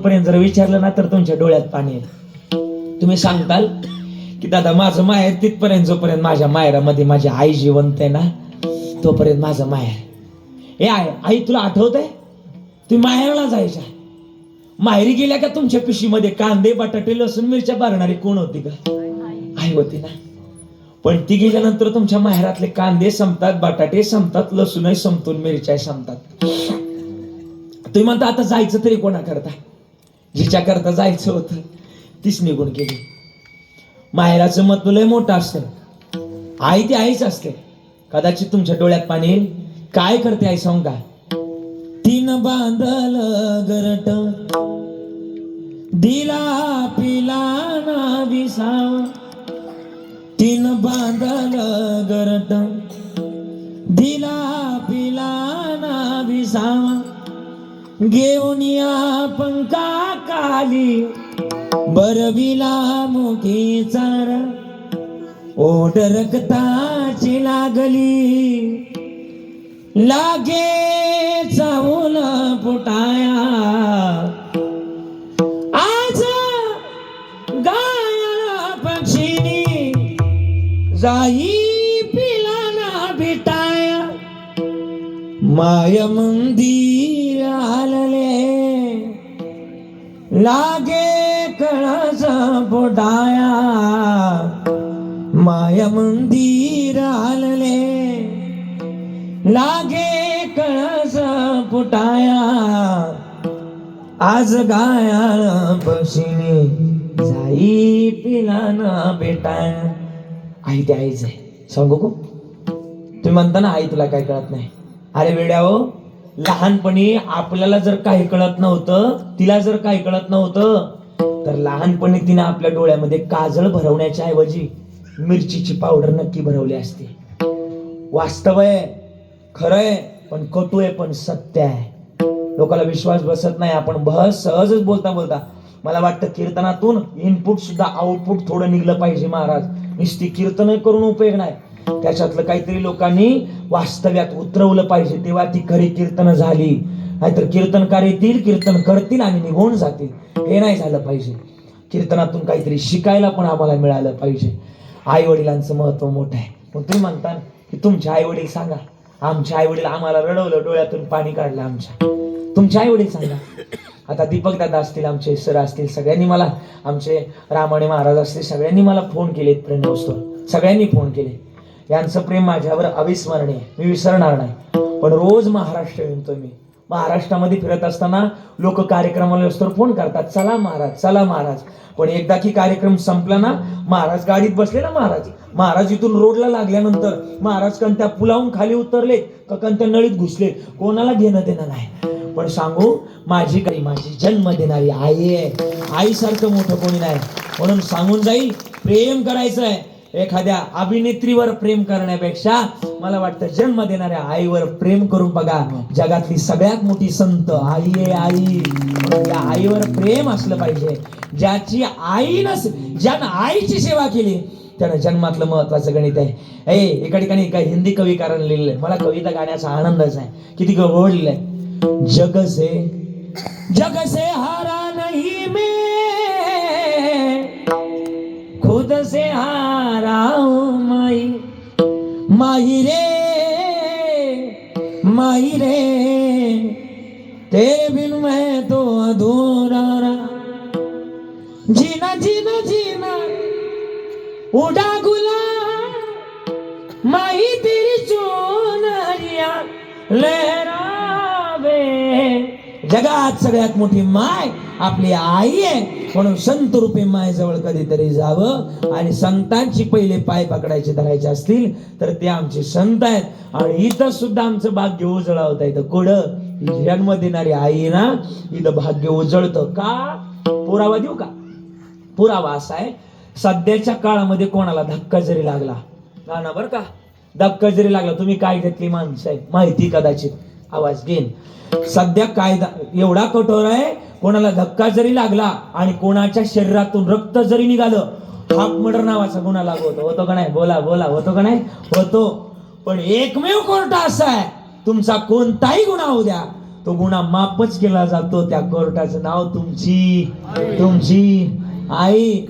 पर्यंत जर विचारलं ना तर तुमच्या डोळ्यात पाणी तुम्ही सांगताल की दादा माझं माहेर तिथपर्यंत जोपर्यंत माझ्या माहेरामध्ये माझी आई जिवंत आहे ना तोपर्यंत माझं माहेर हे आहे आई तुला आठवत आहे तुम्ही माहेरला जायच्या. माहेरी गेल्या का तुमच्या पिशीमध्ये कांदे बटाटे लसूण मिरच्या भरणारी कोण होती का? आई होती ना. पण ती गेल्यानंतर तुमच्या माहेरातले कांदे संपतात बटाटे संपतात लसूणही संपतून मिरच्या संपतात. तुम्ही म्हणता आता जायचं तरी कोणा करता जिच्या करता जायचं होतं तीच निघून गेली. माहेराचं मत लय मोठं असतं. आई ती आईच असते. कदाचित तुमच्या डोळ्यात पाणी येईल. काय करते आई सांग का? तीन बांधल गरट. दिला पिला ना विसाव तीन बांधल गरट. दिला पिला ना विसावा घेऊन या पंका काली बरविला मुखी चार. ओढ रक्ताची लागली. लागे चावून फुटाया. आज गाया पक्षीनी जाई माय मंदिर आलले. लागे कळस फोटाया माय मंदिर आलले लागे कळस फुटाया आज गाया पक्षीने जाई पिलाना भेटाया. आई ते आईच आहे. सांगू को? तुम्ही म्हणता ना आई तुला काय कळत नाही. अरे वेड्या हो लहानपणी आपल्याला जर काही कळत नव्हतं तिला जर काही कळत नव्हतं तर लहानपणी तिने आपल्या डोळ्यामध्ये काजळ भरवण्याच्या ऐवजी मिरचीची पावडर नक्की भरवली असते. वास्तव आहे खरंय पण कटू आहे पण सत्य आहे. लोकांना विश्वास बसत नाही आपण बस सहजच बोलता बोलता. मला वाटतं कीर्तनातून इनपुट सुद्धा आउटपुट थोडं निघलं पाहिजे महाराज. नुसती कीर्तन करून उपयोग नाही. त्याच्यातलं काहीतरी लोकांनी वास्तव्यात उतरवलं पाहिजे. तेव्हा ती खरी कीर्तन झाली. नाहीतर कीर्तनकार येतील कीर्तन करतील आणि निघून जातील. हे नाही झालं पाहिजे. कीर्तनातून काहीतरी शिकायला पण आम्हाला मिळालं पाहिजे. आई वडिलांचं महत्त्व मोठं आहे. पण तुम्ही म्हणता की तुमचे आई वडील सांगा. आमचे आई वडील आम्हाला रडवलं डोळ्यातून पाणी काढलं आमच्या. तुमचे आई वडील सांगा. आता दीपक दादा असतील आमचे सर असतील सगळ्यांनी मला आमचे रामाणे महाराज असतील सगळ्यांनी मला फोन केलेत प्रेमोत्सव सगळ्यांनी फोन केले यांचं प्रेम माझ्यावर अविस्मरणीय मी विसरणार नाही. पण रोज महाराष्ट्र येतो मी. महाराष्ट्रामध्ये फिरत असताना लोक कार्यक्रमाला असतो फोन करतात चला महाराज चला महाराज. पण एकदा की कार्यक्रम संपला ना महाराज गाडीत बसले ना महाराज. महाराज इथून रोडला लागल्यानंतर महाराज कोणत्या पुलावून खाली उतरले का कोणत्या नळीत घुसले कोणाला घेणं देणं नाही. पण सांगू माझी काही माझी जन्म देणारी आई आहे. आईसारखं मोठं कोणी नाही. म्हणून सांगून जाईल प्रेम करायचं आहे एखाद्या अभिनेत्रीवर प्रेम करण्यापेक्षा मला वाटतं जन्म देणाऱ्या आईवर प्रेम करून बघा. जगातली सगळ्यात मोठी संत आई आहे आई. या आईवर प्रेम असलं पाहिजे. ज्याची आई नस ज्यानं आईची सेवा केली त्यानं जन्मातलं महत्वाचं गणित आहे. ए एका ठिकाणी एका हिंदी कविकारानं लिहिलंय मला कविता गाण्याचा आनंदच आहे. किती गवळ लिहिलंय जग से जग से हारा माही रे माही रे तेरे बिन मैं तो अधूरा रहा। जीना जीना जीना, उड़ा गुला माही तेरी चोनरिया लहरावे। जगात सगळ्यात मोठी माय। आपली आई आहे म्हणून संत रूपी माय जवळ कधीतरी जावं आणि संतांची पहिले पाय पकडायचे धरायचे असतील तर ते आमचे संत आहेत. आणि इथं सुद्धा आमचं भाग्य उजळावता येतं कुठं? जन्म देणारी आई ना इथं भाग्य उजळतं. का? पुरावा देऊ का? पुरावा असा आहे. सध्याच्या काळामध्ये कोणाला धक्का जरी लागला ना ना बरं का? धक्का जरी लागला तुम्ही काय घेतली माणसं माहिती कदाचित. आवाज घेईन. सध्या कायदा एवढा कठोर आहे कोणाला धक्का जरी लागला आणि कोणाच्या शरीरातून रक्त जरी निघालं हाफ मर्डर नावाचा गुन्हा लागू होतो. होतो का नाही? बोला बोला. होतो का नाही? होतो. पण एकमेव कोर्ट असा आहे तुमचा कोणताही गुन्हा होऊ द्या. तो गुन्हा माफच केला जातो. त्या कोर्टाचं नाव तुमची तुमची आई.